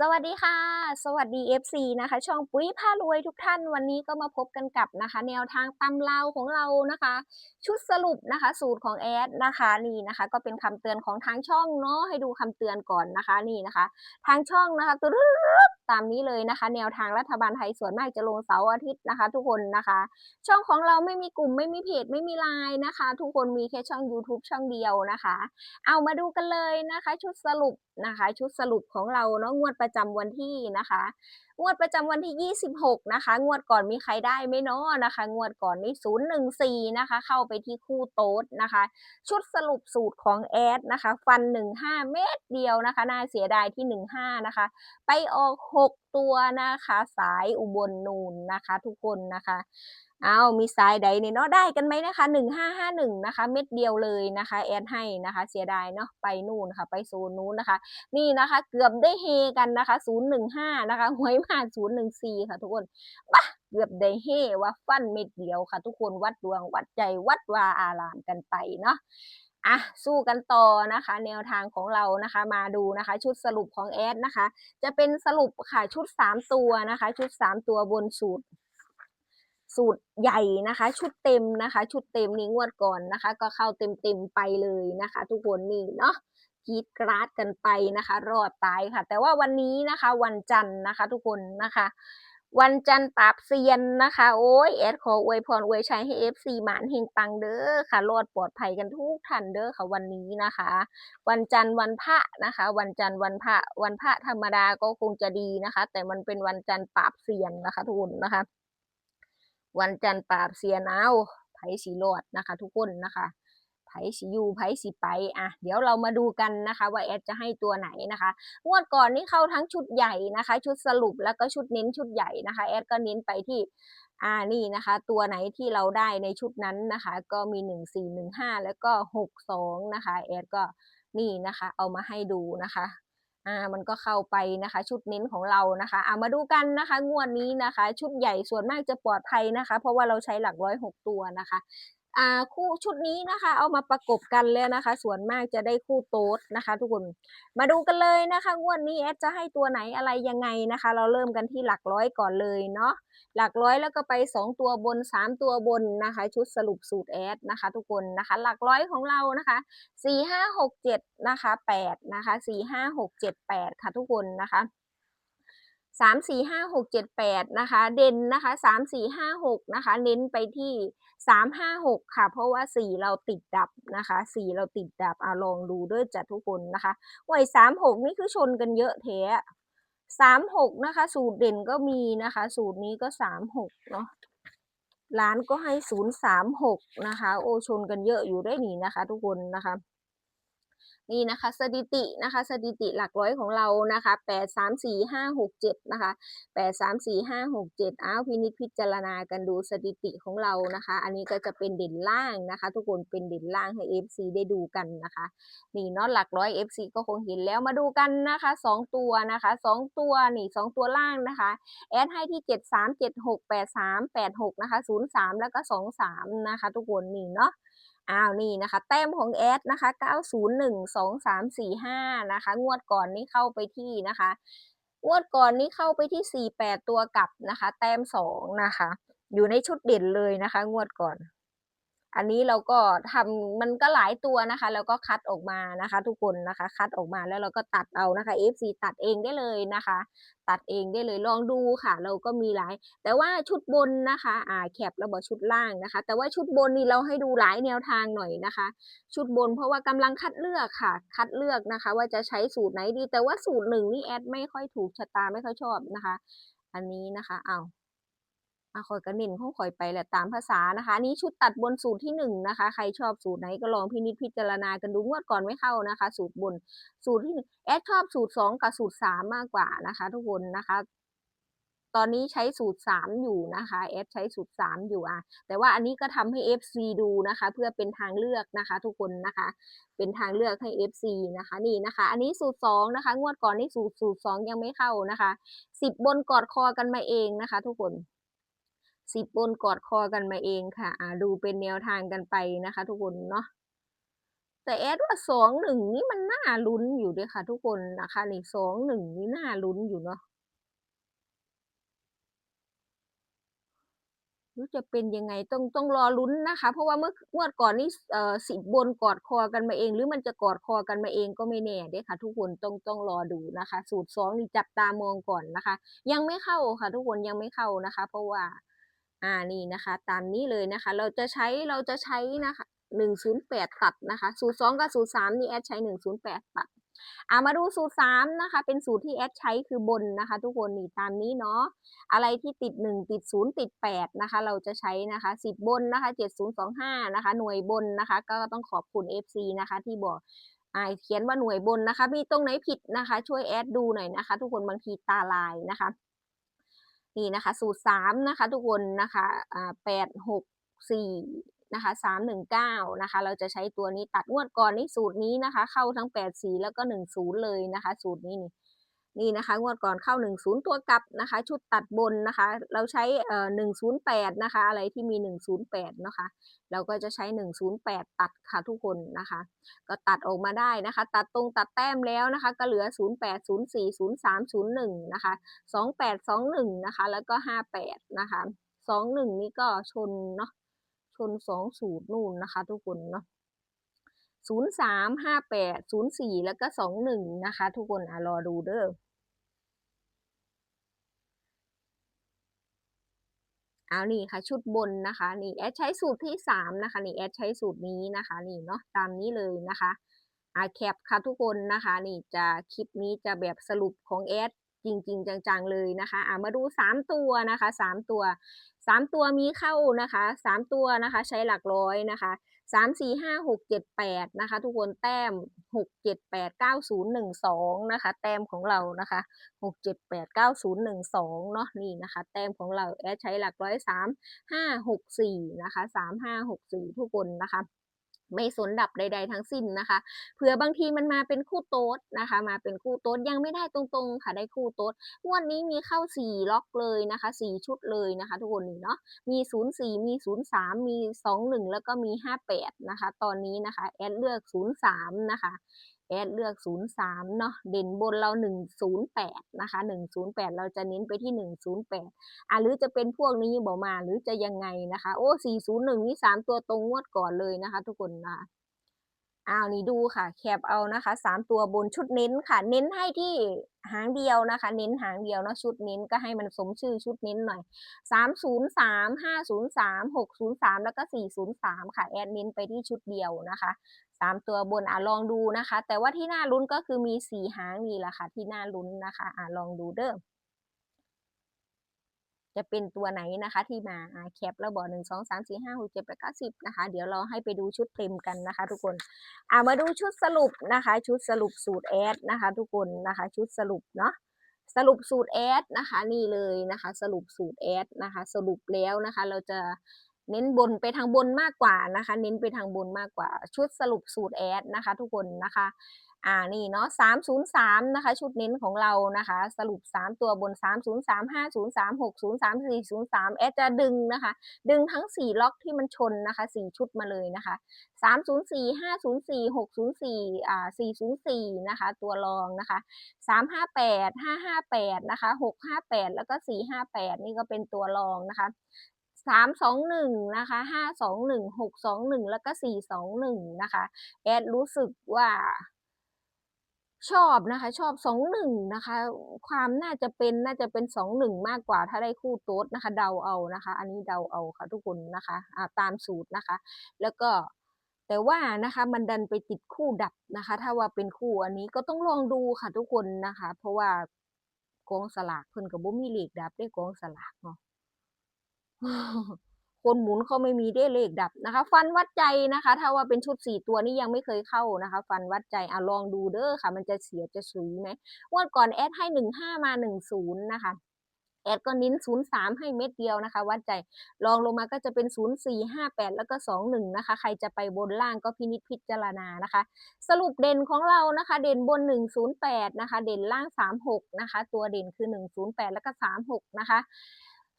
สวัสดีค่ะ สวัสดี FC นะคะ ช่องปุ๋ยพารวยทุกท่านวันนี้ก็มาพบกันกับนะคะ แนวทางตำราของเรานะคะ ชุดสรุปนะคะ สูตรของแอดนะคะนี่นะคะ ก็เป็นคำเตือนของทางช่องเนาะให้ดูคำเตือนก่อนนะคะนี่นะคะ ทางช่องนะคะตึ๊ดตามนี้เลยนะคะ แนวทางรัฐบาลไทยส่วนมากจะลงเสาร์อาทิตย์นะคะ ทุกคนนะคะ ช่องของเราไม่มีกลุ่มไม่มีเพจไม่มีไลน์นะคะ ทุกคนมีแค่ช่อง YouTube ช่องเดียวนะคะ เอามาดูกันเลยนะคะ ชุดสรุปนะคะ ชุดสรุปของเราเนาะงวดประจำวันที่นะคะ งวดประจำวันที่ 26 นะคะ งวดก่อนมีใครได้ไหมเนาะนะคะ งวดก่อนนี่ 014 นะคะ เข้าไปที่คู่โต๊ดนะคะ ชุดสรุปสูตรของแอดนะคะ ฟัน 15 เม็ดเดียวนะคะ น่าเสียดายที่ 15 นะคะ ไปออก 6 ตัวนะคะ สายอุบลนูนนะคะ ทุกคนนะคะ เอามีสายใดเนี่ยเนาะได้กันไหมนะคะหนึ่งห้าห้าหนึ่งนะคะ เม็ดเดียวเลยนะคะ แอดให้นะคะ เสียดายเนาะไปนู่นค่ะ ไปโซนนู้นนะคะ นี่นะคะเกือบได้เฮกันนะคะศูนย์หนึ่งห้านะคะหวยมาศูนย์หนึ่งสี่ค่ะทุกคนปะเกือบได้เฮว่าฟันเม็ดเดียวค่ะ ทุกคนวัดดวงวัดใจวัดวาอารามกันไปเนาะอะสู้กันต่อนะคะ แนวทางของเรานะคะ มาดูนะคะ ชุดสรุปของแอดนะคะ จะเป็นสรุปค่ะชุดสามตัวนะคะ ชุดสามตัวบนสูตร สูตรใหญ่นะคะ ชุดเต็มนะคะ ชุดเต็มนี้งวดก่อนนะคะ ก็เข้าเต็มเต็มๆไปเลยนะคะ ทุกคนนี่เนาะกีดกราดกันไปนะคะ รอดตายค่ะ แต่ว่าวันนี้นะคะ วันจันทร์นะคะ ทุกคนนะคะ วันจันทร์ปราบเซียนนะคะ โอ้ยแอดขออวยพรอวยชัยให้ FC หมานเฮงปังเด้อค่ะ รอดปลอดภัยกันทุกท่านเด้อค่ะวันนี้นะคะ วันจันทร์วันพระนะคะ วันจันทร์วันพระวันพระธรรมดาก็คงจะดีนะคะ แต่มันเป็นวันจันทร์ปราบเซียนนะคะทุกคนนะคะ วันจันทร์ปราบเซียนเอาไผสีรอดนะคะ ทุกคนนะคะไผสีอยู่ไผสีไปอะเดี๋ยวเรามาดูกันนะคะ ว่าแอดจะให้ตัวไหนนะคะงวดก่อนนี่เข้าทั้งชุดใหญ่นะคะ ชุดสรุปแล้วก็ชุดเน้นชุดใหญ่นะคะแอดก็เน้นไปที่อ่านี่นะคะ ตัวไหนที่เราได้ในชุดนั้นนะคะ ก็มีหนึ่งสี่หนึ่งห้าแล้วก็หกสองนะคะแอดก็นี่นะคะ เอามาให้ดูนะคะ อ่ามันก็เข้าไปนะคะ ชุดเน้นของเรานะคะเอามาดูกันนะคะ งวดนี้นะคะ ชุดใหญ่ส่วนมากจะปลอดภัยนะคะ เพราะว่าเราใช้หลักร้อยหกตัวนะคะ อ่าคู่ชุดนี้นะคะ เอามาประกบกันแล้วนะคะ ส่วนมากจะได้คู่โต๊ดนะคะ ทุกคนมาดูกันเลยนะคะ งวดนี้แอดจะให้ตัวไหนอะไรยังไงนะคะ เราเริ่มกันที่หลักร้อยก่อนเลยเนาะหลักร้อยแล้วก็ไปสองตัวบนสามตัวบนนะคะ ชุดสรุปสูตรแอดนะคะ ทุกคนนะคะ หลักร้อยของเรานะคะสี่ห้าหกเจ็ดนะคะแปดนะคะสี่ห้าหกเจ็ดแปดค่ะทุกคนนะคะ สามสี่ห้าหกเจ็ดแปดนะคะ เด่นนะคะสามสี่ห้าหกนะคะ เน้นไปที่สามห้าหกค่ะ เพราะว่าสี่เราติดดับนะคะสี่เราติดดับอะลองดูด้วยจ้ะทุกคนนะคะหวยสามหกนี่คือชนกันเยอะแท้สามหกนะคะ สูตรเด่นก็มีนะคะ สูตรนี้ก็สามหกเนาะร้านก็ให้ศูนย์สามหกนะคะ โอชนกันเยอะอยู่ได้นี่นะคะ ทุกคนนะคะ นี่นะคะสถิตินะคะสถิติหลักร้อยของเรานะคะแปดสามสี่ห้าหกเจ็ดนะคะแปดสามสี่ห้าหกเจ็ดอ้าวพินิจพิจารณากันดูสถิติของเรานะคะ อันนี้ก็จะเป็นเด่นล่างนะคะ ทุกคนเป็นเด่นล่างให้ FC ได้ดูกันนะคะ นี่เนาะหลักร้อย FC ก็คงเห็นแล้วมาดูกันนะคะสองตัวนะคะสองตัวนี่สองตัวล่างนะคะแอดให้ที่เจ็ดสามเจ็ดหกแปดสามแปดหกนะคะศูนย์สามแล้วก็สองสามนะคะ ทุกคนนี่เนาะ อ้าวนี่นะคะ แต้มของแอดนะคะ9012345นะคะ งวดก่อนนี้เข้าไปที่นะคะงวดก่อนนี้เข้าไปที่ 48 ตัวกลับนะคะ แต้ม2นะคะ อยู่ในชุดเด่นเลยนะคะ งวดก่อน อันนี้เราก็ทำมันก็หลายตัวนะคะ แล้วก็คัดออกมานะคะ ทุกคนนะคะ คัดออกมาแล้วเราก็ตัดเอานะคะ FC ตัดเองได้เลยนะคะ ตัดเองได้เลยลองดูค่ะ เราก็มีหลาย แต่ว่าชุดบนนะคะอ่าแคปแล้วบอกชุดล่างนะคะ แต่ว่าชุดบนนี่เราให้ดูหลายแนวทางหน่อยนะคะ ชุดบนเพราะว่ากำลังคัดเลือกค่ะ คัดเลือกนะคะ ว่าจะใช้สูตรไหนดี แต่ว่าสูตรหนึ่งนี่แอดไม่ค่อยถูกชะตาไม่ค่อยชอบนะคะ อันนี้นะคะเอ้า อะคอยกระนินของคอยไปแหละตามภาษานะคะ นี้ชุดตัดบนสูตรที่หนึ่งนะคะ ใครชอบสูตรไหนก็ลองพินิจพิจารณากันดูงวดก่อนไม่เข้านะคะ สูตรบนสูตรที่หนึ่งแอดชอบสูตรสองกับสูตรสามมากกว่านะคะ ทุกคนนะคะตอนนี้ใช้สูตรสามอยู่นะคะแอดใช้สูตรสามอยู่อะ แต่ว่าอันนี้ก็ทำให้ FC ดูนะคะ เพื่อเป็นทางเลือกนะคะ ทุกคนนะคะ เป็นทางเลือกให้ FC นะคะนี่นะคะ อันนี้สูตรสองนะคะ งวดก่อนนี่สูตรสูตรสองยังไม่เข้านะคะสิบบนกอดคอกันมาเองนะคะ ทุกคน สิบบนกอดคอกันมาเองค่ะอ่าดูเป็นแนวทางกันไปนะคะ ทุกคนเนาะแต่แอดว่าสองหนึ่งนี่มันน่าลุ้นอยู่ด้วยค่ะ ทุกคนนะคะนี่สองหนึ่งนี่น่าลุ้นอยู่เนาะรู้จะเป็นยังไงต้องต้องรอลุ้นนะคะ เพราะว่าเมื่องวดก่อนนี่เอ่อสิบบนกอดคอกันมาเอง หรือมันจะกอดคอกันมาเองก็ไม่แน่เด้ค่ะ ทุกคนต้องต้องรอดูนะคะ สูตรสองนี่จับตามองก่อนนะคะ ยังไม่เข้าค่ะ ทุกคนยังไม่เข้านะคะ เพราะว่า อ่านี่นะคะ ตามนี้เลยนะคะ เราจะใช้เราจะใช้นะคะหนึ่งศูนย์แปดตัดนะคะสูตรสองกับสูตรสามนี่แอดใช้หนึ่งศูนย์แปดตัดอ่ามาดูสูตรสามนะคะ เป็นสูตรที่แอดใช้คือบนนะคะ ทุกคนนี่ตามนี้เนาะอะไรที่ติดหนึ่งติดศูนย์ติดแปดนะคะ เราจะใช้นะคะสิบบนนะคะเจ็ดศูนย์สองห้านะคะ หน่วยบนนะคะ ก็ต้องขอบคุณ FC นะคะ ที่บอกอ่าเขียนว่าหน่วยบนนะคะ มีตรงไหนผิดนะคะ ช่วยแอดดูหน่อยนะคะ ทุกคนบางทีตาลายนะคะ นี่นะคะ สูตรสามนะคะทุกคนนะคะอ่าแปดหกสี่นะคะสามหนึ่งเก้านะคะ เราจะใช้ตัวนี้ตัดงวดก่อนนี่สูตรนี้นะคะ เข้าทั้งแปดสี่แล้วก็หนึ่งศูนย์เลยนะคะ สูตรนี้นี่ นี่นะคะงวดก่อนเข้าหนึ่งศูนย์ตัวกลับนะคะ ชุดตัดบนนะคะ เราใช้เอ่อหนึ่งศูนย์แปดนะคะ อะไรที่มีหนึ่งศูนย์แปดนะคะ เราก็จะใช้หนึ่งศูนย์แปดตัดค่ะทุกคนนะคะ ก็ตัดออกมาได้นะคะ ตัดตรงตัดแต้มแล้วนะคะ ก็เหลือ 0 8 0 4 0 3 0 1 นะคะ 2 8 2 1 นะคะ แล้วก็ 58 นะคะ 21 นี่ก็ชนเนาะชน2สูตรนู่นนะคะ ทุกคนเนาะ0 3 5 8 0 4 แล้วก็ 2 1 นะคะ ทุกคนอะรอดูเด้อ เอานี่ค่ะชุดบนนะคะนี่แอดใช้สูตรที่สามนะคะนี่แอดใช้สูตรนี้นะคะนี่เนาะตามนี้เลยนะคะอาแคปค่ะทุกคนนะคะนี่จะคลิปนี้จะแบบสรุปของแอดจริง ๆ จังๆเลยนะคะอ่ามาดูสามตัวนะคะสามตัวสามตัวมีเข้านะคะสามตัวนะคะใช้หลักร้อยนะคะ สามสี่ห้าหกเจ็ดแปดนะคะทุกคนแต้มหกเจ็ดแปดเก้าศูนย์หนึ่งสองนะคะแต้มของเรานะคะหกเจ็ดแปดเก้าศูนย์หนึ่งสองเนาะนี่นะคะแต้มของเราแอดใช้หลักร้อยสามห้าหกสี่นะคะสามห้าหกสี่ทุกคนนะคะ ไม่สนดับใด ๆ ทั้งสิ้นนะคะเผื่อบางทีมันมาเป็นคู่โต๊ดนะคะ มาเป็นคู่โต๊ดยังไม่ได้ตรงๆ ค่ะได้คู่โต๊ดงวดนี้มีเข้าสี่ล็อกเลยนะคะสี่ชุดเลยนะคะ ทุกคนนี่เนาะมีศูนย์สี่มีศูนย์สามมีสองหนึ่งแล้วก็มีห้าแปดนะคะ ตอนนี้นะคะแอดเลือกศูนย์สามนะคะ แอดเลือก 03 เนาะเด่นบนเรา 108 นะคะ 108 เราจะเน้นไปที่ 108 อะหรือจะเป็นพวกนี้บอกมาหรือจะยังไงนะคะ โอ้ 401 นี่ 3 ตัวตรงงวดก่อนเลยนะคะ ทุกคนนะคะอ้าวนี่ดูค่ะ แคปเอานะคะ 3 ตัวบนชุดเน้นค่ะ เน้นให้ที่หางเดียวนะคะ เน้นหางเดียวเนาะชุดเน้นก็ให้มันสมชื่อชุดเน้นหน่อย 303 503 603 แล้วก็ 403 ค่ะ แอดเน้นไปที่ชุดเดียวนะคะ สามตัวบนอะลองดูนะคะ แต่ว่าที่น่าลุ้นก็คือมีสีหางนี่แหละค่ะ ที่น่าลุ้นนะคะอะลองดูเด้อจะเป็นตัวไหนนะคะ ที่มาอะแคปแล้วบอกหนึ่งสองสามสี่ห้าหกเจ็ดแปดเก้าสิบนะคะ เดี๋ยวเราให้ไปดูชุดเต็มกันนะคะ ทุกคนอะมาดูชุดสรุปนะคะ ชุดสรุปสูตรแอดนะคะ ทุกคนนะคะ ชุดสรุปเนาะสรุปสูตรแอดนะคะ นี่เลยนะคะ สรุปสูตรแอดนะคะ สรุปแล้วนะคะ เราจะ เน้นบนไปทางบนมากกว่านะคะ เน้นไปทางบนมากกว่า ชุดสรุปสูตรแอดนะคะ ทุกคนนะคะอ่านี่เนาะ303นะคะ ชุดเน้นของเรานะคะ สรุป3ตัวบน303 503 603 403แอดจะดึงนะคะ ดึงทั้ง4ล็อกที่มันชนนะคะ4ชุดมาเลยนะคะ304 504 604อ่า404นะคะ ตัวรองนะคะ358 558นะคะ658แล้วก็458นี่ก็เป็นตัวรองนะคะ สามสองหนึ่งนะคะห้าสองหนึ่งหกสองหนึ่งแล้วก็สี่สองหนึ่งนะคะแอดรู้สึกว่าชอบนะคะ ชอบสองหนึ่งนะคะ ความน่าจะเป็นน่าจะเป็นสองหนึ่งมากกว่าถ้าได้คู่โต๊ดนะคะ เดาเอานะคะ อันนี้เดาเอาค่ะทุกคนนะคะอ่าตามสูตรนะคะ แล้วก็แต่ว่านะคะมันดันไปติดคู่ดับนะคะ ถ้าว่าเป็นคู่อันนี้ก็ต้องลองดูค่ะทุกคนนะคะ เพราะว่ากองสลากเพิ่นกับบ่มีเหลขดับได้กองสลากเนาะ คนหมุนเขาไม่มีได้เลขดับนะคะ ฟันวัดใจนะคะ ถ้าว่าเป็นชุดสี่ตัวนี้ยังไม่เคยเข้านะคะ ฟันวัดใจอะลองดูเด้อค่ะ มันจะเสียจะสุยไหมงวดก่อนแอดให้หนึ่งห้ามาหนึ่งศูนย์นะคะแอดก็นิ้นศูนย์สามให้เม็ดเดียวนะคะ วัดใจลองลงมาก็จะเป็นศูนย์สี่ห้าแปดแล้วก็สองหนึ่งนะคะ ใครจะไปบนล่างก็พินิจพิจารณานะคะ สรุปเด่นของเรานะคะ เด่นบน 108 นะคะ เด่นล่าง 36 นะคะ ตัวเด่นคือ 108 แล้วก็ 36 นะคะ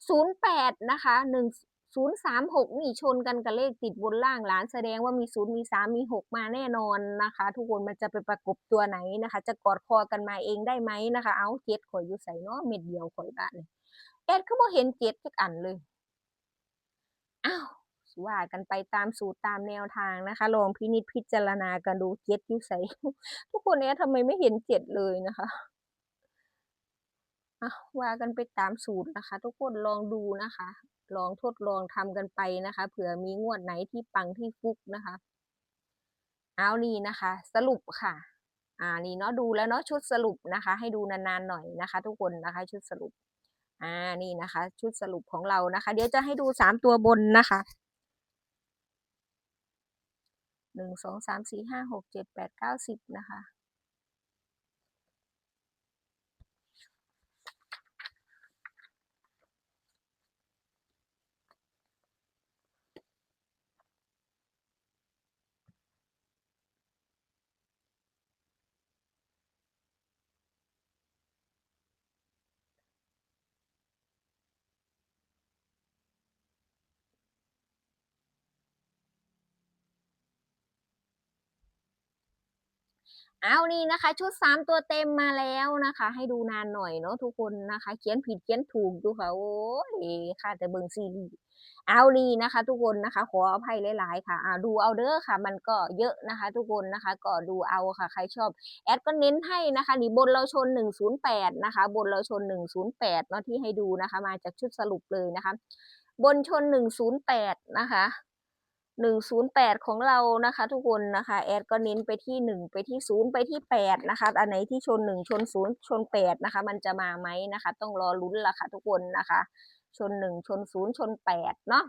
08นะคะ1ศูนย์สามหกนี่ชนกันกับเลขติดบนล่างหลานแสดงว่ามีศูนย์มีสามมีหกมาแน่นอนนะคะ ทุกคนมันจะไปประกบตัวไหนนะคะ จะกอดคอกันมาเองได้ไหมนะคะ เอาเจ็ดข่อยอยู่ใส่เนาะเม็ดเดียวข่อยบ้านเลยแอดก็บ่เห็นเจ็ดสักอันเลยอ้าวว่ากันไปตามสูตรตามแนวทางนะคะ ลองพินิจพิจารณากันดูเจ็ดอยู่ใส่ทุกคนเนี้ยทำไมไม่เห็นเจ็ดเลยนะคะ อะว่ากันไปตามสูตรนะคะ ทุกคนลองดูนะคะ ลองทดลองทำกันไปนะคะ เผื่อมีงวดไหนที่ปังที่ฟุกนะคะ เอานี่นะคะ สรุปค่ะ อ่านี่เนาะดูแล้วเนาะชุดสรุปนะคะ ให้ดูนานๆหน่อยนะคะ ทุกคนนะคะ ชุดสรุป อ่านี่นะคะ ชุดสรุปของเรานะคะ เดี๋ยวจะให้ดูสามตัวบนนะคะหนึ่งสองสามสี่ห้าหกเจ็ดแปดเก้าสิบนะคะ เอานี่นะคะ ชุดสามตัวเต็มมาแล้วนะคะ ให้ดูนานหน่อยเนาะทุกคนนะคะ เขียนผิดเขียนถูกดูค่ะโอ้ยค่ะแต่เบิงซีรีส์เอานี่นะคะ ทุกคนนะคะ ขออภัยหลายๆค่ะอ่าดูเอาเด้อค่ะ มันก็เยอะนะคะ ทุกคนนะคะ ก็ดูเอาค่ะ ใครชอบแอดก็เน้นให้นะคะนี่บนเราชน 108 นะคะ บนเราชน 108เนาะที่ให้ดูนะคะ มาจากชุดสรุปเลยนะคะ บนชน 108 นะคะ หนึ่งศูนย์แปดของเรานะคะ ทุกคนนะคะแอดก็เน้นไปที่หนึ่งไปที่ศูนย์ไปที่แปดนะคะอันไหนที่ชนหนึ่งชนศูนย์ชนแปดนะคะ มันจะมาไหมนะคะ ต้องรอลุ้นละค่ะทุกคนนะคะ ชนหนึ่งชนศูนย์ชนแปดเนาะ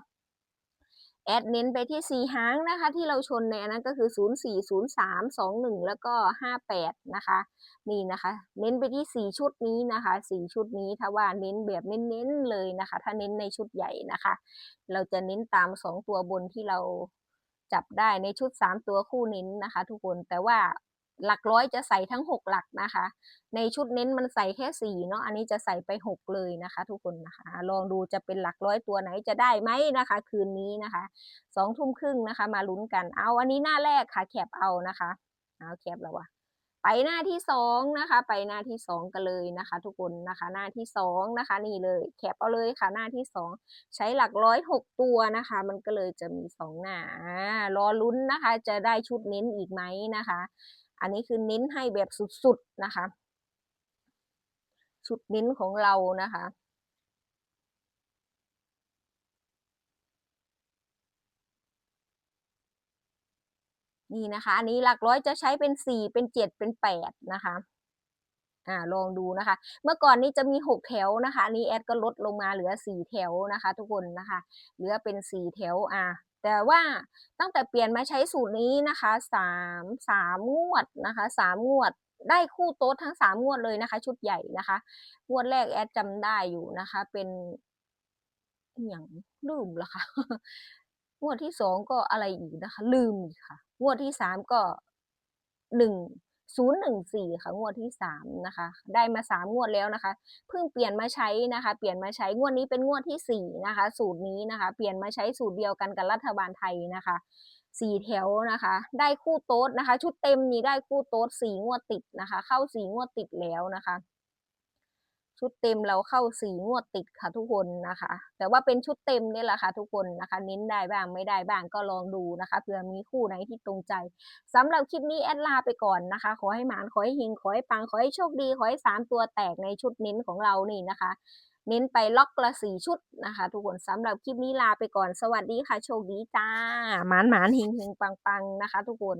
แอดเน้นไปที่สี่หางนะคะ ที่เราชนในอันนั้นก็คือศูนย์สี่ศูนย์สามสองหนึ่งแล้วก็ห้าแปดนะคะ นี่นะคะ เน้นไปที่สี่ชุดนี้นะคะสี่ชุดนี้ถ้าว่าเน้นแบบเน้นๆเลยนะคะ ถ้าเน้นในชุดใหญ่นะคะ เราจะเน้นตามสองตัวบนที่เราจับได้ในชุดสามตัวคู่เน้นนะคะ ทุกคนแต่ว่า หลักร้อยจะใส่ทั้งหกหลักนะคะ ในชุดเน้นมันใส่แค่สี่เนาะอันนี้จะใส่ไปหกเลยนะคะ ทุกคนนะคะ ลองดูจะเป็นหลักร้อยตัวไหนจะได้ไหมนะคะ คืนนี้นะคะสองทุ่มครึ่งนะคะ มาลุ้นกันเอาอันนี้หน้าแรกค่ะแคปเอานะคะเอาแคปแล้ววะไปหน้าที่สองนะคะ ไปหน้าที่สองกันเลยนะคะ ทุกคนนะคะ หน้าที่สองนะคะ นี่เลยแคปเอาเลยค่ะหน้าที่สองใช้หลักร้อยหกตัวนะคะ มันก็เลยจะมีสองหน้ารอลุ้นนะคะ จะได้ชุดเน้นอีกไหมนะคะ อันนี้คือเน้นให้แบบสุดๆนะคะชุดเน้นของเรานะคะนี่นะคะ อันนี้หลักร้อยจะใช้เป็นสี่เป็นเจ็ดเป็นแปดนะคะ อ่า ลองดูนะคะ เมื่อก่อนนี้จะมีหกแถวนะคะ อันนี้แอดก็ลดลงมาเหลือสี่แถวนะคะ ทุกคนนะคะ เหลือเป็นสี่แถว อ่า แต่ว่าตั้งแต่เปลี่ยนมาใช้สูตรนี้นะคะสามสามงวดนะคะสามงวดได้คู่โต๊ดทั้งสามงวดเลยนะคะ ชุดใหญ่นะคะ งวดแรกแอดจำได้อยู่นะคะ เป็นอย่างลืมละค่ะงวดที่สองก็อะไรอีกนะคะ ลืมค่ะ งวดที่สามก็หนึ่ง 014 ค่ะงวดที่สามนะคะ ได้มาสามงวดแล้วนะคะ เพิ่งเปลี่ยนมาใช้นะคะ เปลี่ยนมาใช้งวดนี้เป็นงวดที่สี่นะคะ สูตรนี้นะคะ เปลี่ยนมาใช้สูตรเดียวกันกับรัฐบาลไทยนะคะสี่แถวนะคะ ได้คู่โต๊ดนะคะ ชุดเต็มนี้ได้คู่โต๊ดสี่งวดติดนะคะ เข้าสี่งวดติดแล้วนะคะ ชุดเต็มเราเข้าสี่งวดติดค่ะทุกคนนะคะ แต่ว่าเป็นชุดเต็มนี่แหละค่ะทุกคนนะคะ เน้นได้บ้างไม่ได้บ้างก็ลองดูนะคะเผื่อมีคู่ไหนที่ตรงใจสำหรับคลิปนี้แอดลาไปก่อนนะคะ ขอให้หมานขอให้หิงขอให้ปังขอให้โชคดีขอให้สามตัวแตกในชุดเน้นของเรานี่นะคะ เน้นไปล็อกละสี่ชุดนะคะ ทุกคนสำหรับคลิปนี้ลาไปก่อนสวัสดีค่ะ โชคดีจ้าหมานหมานหิงหิงปังปังนะคะ ทุกคน